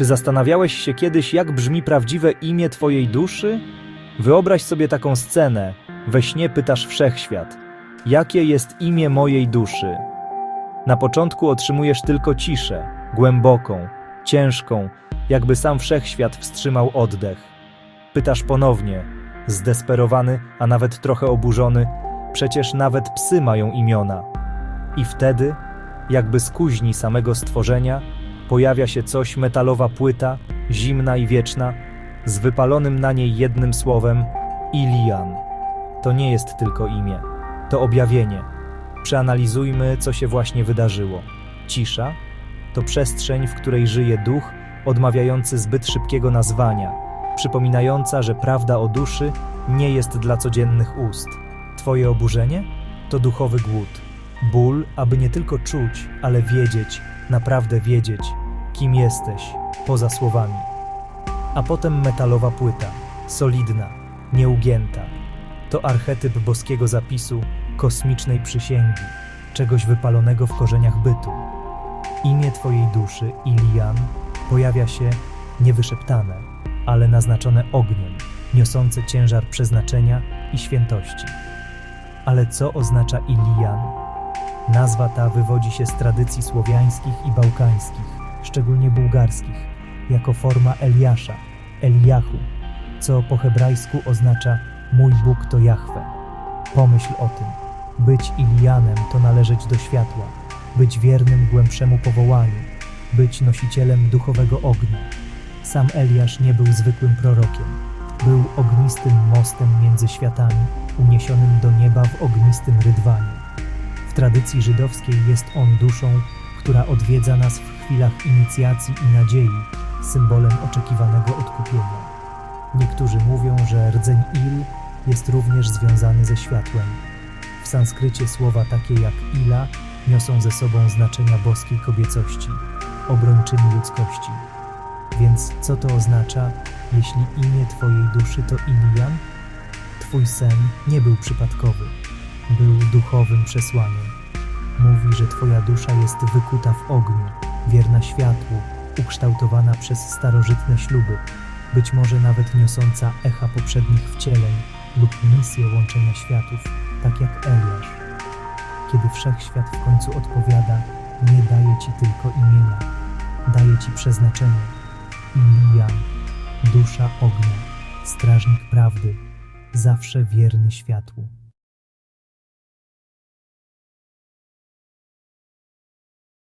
Czy zastanawiałeś się kiedyś, jak brzmi prawdziwe imię Twojej duszy? Wyobraź sobie taką scenę. We śnie pytasz wszechświat: Jakie jest imię mojej duszy? Na początku otrzymujesz tylko ciszę, głęboką, ciężką, jakby sam wszechświat wstrzymał oddech. Pytasz ponownie, zdesperowany, a nawet trochę oburzony, przecież nawet psy mają imiona. I wtedy, jakby z kuźni samego stworzenia, pojawia się coś metalowa płyta, zimna i wieczna, z wypalonym na niej jednym słowem Ilian. To nie jest tylko imię, to objawienie. Przeanalizujmy, co się właśnie wydarzyło. Cisza to przestrzeń, w której żyje duch odmawiający zbyt szybkiego nazwania, przypominająca, że prawda o duszy nie jest dla codziennych ust. Twoje oburzenie to duchowy głód, ból, aby nie tylko czuć, ale wiedzieć, naprawdę wiedzieć, kim jesteś, poza słowami. A potem metalowa płyta, solidna, nieugięta. To archetyp boskiego zapisu, kosmicznej przysięgi, czegoś wypalonego w korzeniach bytu. Imię Twojej duszy, Ilian, pojawia się niewyszeptane, ale naznaczone ogniem, niosące ciężar przeznaczenia i świętości. Ale co oznacza Ilian? Nazwa ta wywodzi się z tradycji słowiańskich i bałkańskich, szczególnie bułgarskich, jako forma Eliasza, Eliahu, co po hebrajsku oznacza Mój Bóg to Jahwe. Pomyśl o tym. Być Ilianem to należeć do światła, być wiernym głębszemu powołaniu, być nosicielem duchowego ognia. Sam Eliasz nie był zwykłym prorokiem. Był ognistym mostem między światami, uniesionym do nieba w ognistym rydwanie. W tradycji żydowskiej jest on duszą, która odwiedza nas w chwilach inicjacji i nadziei, symbolem oczekiwanego odkupienia. Niektórzy mówią, że rdzeń Il jest również związany ze światłem. W sanskrycie słowa takie jak Ila niosą ze sobą znaczenia boskiej kobiecości, obrończyni ludzkości. Więc co to oznacza, jeśli imię Twojej duszy to Ilian? Twój sen nie był przypadkowy, był duchowym przesłaniem. Mówi, że Twoja dusza jest wykuta w ogniu, wierna światłu, ukształtowana przez starożytne śluby, być może nawet niosąca echa poprzednich wcieleń lub misję łączenia światów, tak jak Eliasz. Kiedy wszechświat w końcu odpowiada, nie daje Ci tylko imienia, daje Ci przeznaczenie. Ilian, dusza ognia, strażnik prawdy, zawsze wierny światłu.